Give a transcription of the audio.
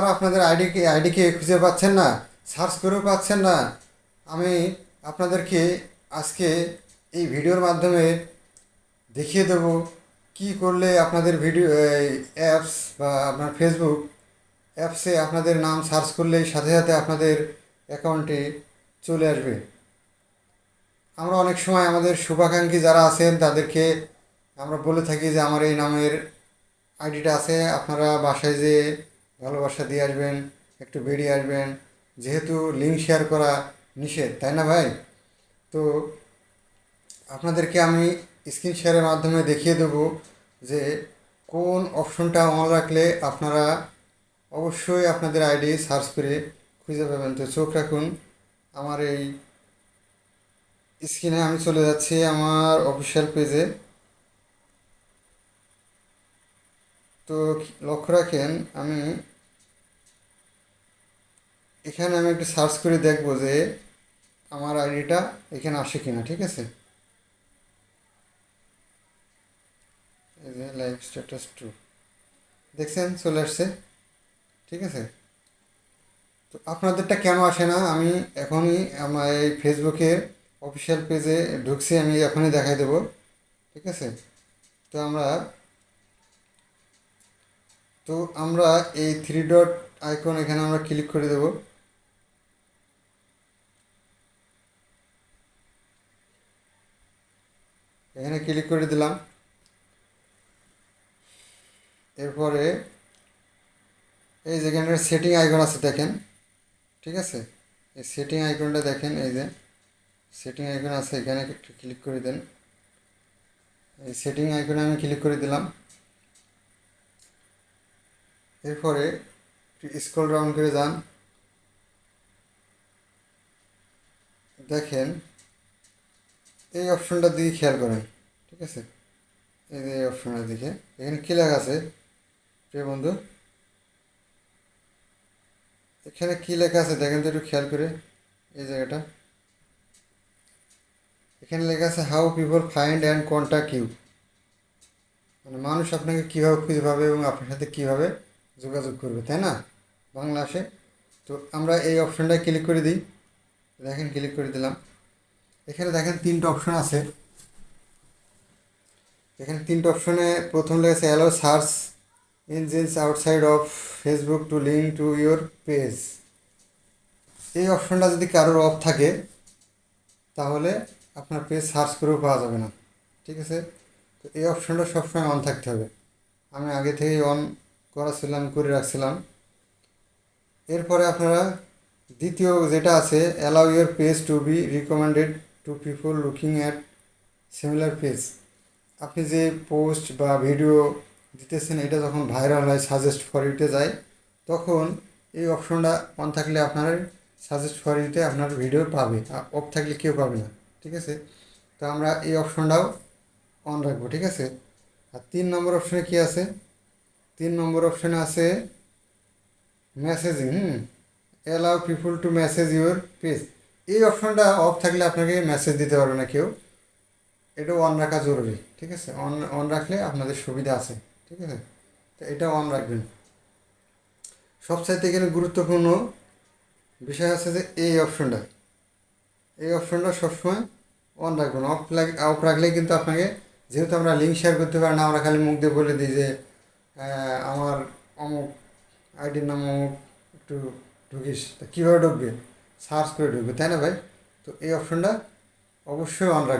আপনারা আপনাদের আইডিকে আইডিকে খুঁজে পাচ্ছেন না, সার্চ করেও পাচ্ছেন না। আমি আপনাদেরকে আজকে এই ভিডিওর মাধ্যমে দেখিয়ে দেব কি করলে আপনাদের ভিডিও অ্যাপস বা আপনার ফেসবুক অ্যাপসে আপনাদের নাম সার্চ করলেই সাথে সাথে আপনাদের অ্যাকাউন্টে চলে আসবে। আমরা অনেক সময় আমাদের শুভাকাঙ্ক্ষী যারা আছেন তাদেরকে আমরা বলে থাকি যে আমার এই নামের আইডিটা আছে, আপনারা বাসায় যেয়ে ভালোবাসা দিয়ে আসবেন, একটু বেরিয়ে আসবেন। যেহেতু লিঙ্ক শেয়ার করা নিষেধ, তাই না ভাই? তো আপনাদেরকে আমি স্ক্রিন শেয়ারের মাধ্যমে দেখিয়ে দেব যে কোন অপশনটা অন রাখলে আপনারা অবশ্যই আপনাদের আইডি সার্চ করে খুঁজে পাবেন। তো চোখ রাখুন, আমার এই স্ক্রিনে আমি চলে যাচ্ছি আমার অফিসিয়াল পেজে তো লক্ষ্য রাখেন, আমি এখানে আমি একটু সার্চ করে দেখব যে আমার আইডিটা এখানে আসে কিনা, ঠিক আছে? লাইভ স্ট্যাটাস টু দেখছেন? চলে আসছে, ঠিক আছে? তো আপনাদেরটা কেন আসে না? আমি এখনই আমার এই ফেসবুকের অফিসিয়াল পেজে ঢুকছি, আমি এখনই দেখাই দেবো, ঠিক আছে? তো আমরা তো আমরা এই থ্রি ডট আইকন এখানে আমরা ক্লিক করে দেব। এখানে ক্লিক করে দিলাম। এরপরে এই যেখানে সেটিং আইকন আছে দেখেন, ঠিক আছে? এই সেটিং আইকনটা দেখেন, এই যে সেটিং আইকন আছে, এখানে একটু ক্লিক করে দেন। এই সেটিং আইকনে আমি ক্লিক করে দিলাম। এরপরে স্ক্রল ডাউন করে যান। দেখেন, এই অপশনটার দিকে খেয়াল করেন, ঠিক আছে? এই যে এই দিকে। এখানে কী লেখা আছে? প্রিয় বন্ধু, এখানে কী লেখা আছে দেখেন তো একটু খেয়াল করে, এই জায়গাটা। এখানে লেখা আছে how people find and contact you মানে মানুষ আপনাকে কীভাবে খুঁজে পাবে এবং আপনার সাথে কীভাবে যোগাযোগ করবে, তাই না? বাংলা আসে। তো আমরা এই অপশনটায় ক্লিক করে দিই। দেখেন ক্লিক করে দিলাম। এখানে দেখেন তিনটে অপশন আছে। এখানে তিনটে অপশনে প্রথম লেগেছে allow search engines outside of Facebook to link to your page এই অপশনটা যদি কারোর অফ থাকে, তাহলে আপনার পেজ সার্চ করেও পাওয়া যাবে না। ঠিক আছে? তো এই অপশনটা সবসময় অন থাকতে হবে। আমি আগে থেকেই অন করা ছিলাম, করে রাখছিলাম। এরপরে আপনারা দ্বিতীয় যেটা আছে allow your page to be recommended to people looking at similar page আপনি যে পোস্ট বা ভিডিও দিতেছেন, এটা যখন ভাইরাল হয় সাজেস্ট ফর ইউতে যায়, তখন এই অপশনটা অন থাকলে আপনার সাজেস্ট ফর ইউতে আপনার ভিডিও পাবে। অফ থাকলে কেউ পাবে না, ঠিক আছে? তো আমরা এই অপশনটাও অন রাখব, ঠিক আছে? আর তিন নম্বর অপশনে কী আছে? তিন নম্বর অপশনে আছে messaging hmm? Allow people to message your page এই অপশনটা অফ থাকলে আপনাকে মেসেজ দিতে পারবে না কেউ। এটা অন রাখা জরুরি, ঠিক আছে? অন অন রাখলে আপনাদের সুবিধা আছে, ঠিক আছে? তো এটা অন রাখবেন। সবচাইতে এখানে গুরুত্বপূর্ণ বিষয় আছে যে এই অপশনটা এই অপশনটা সবসময় অন রাখবেন। অফ লাগে অফ রাখলে কিন্তু আপনাকে, যেহেতু আমরা লিঙ্ক শেয়ার করতে পারি না, আমরা খালি মুখ দিয়ে বলে দিই যে আমার অমুক আইডির নাম অমুক একটু ঢুকিস। তা কীভাবে ঢুকবে? সার্চ করে ঢুকবে, তাই না ভাই? তো এই অপশনটা অবশ্যই অন রাখবে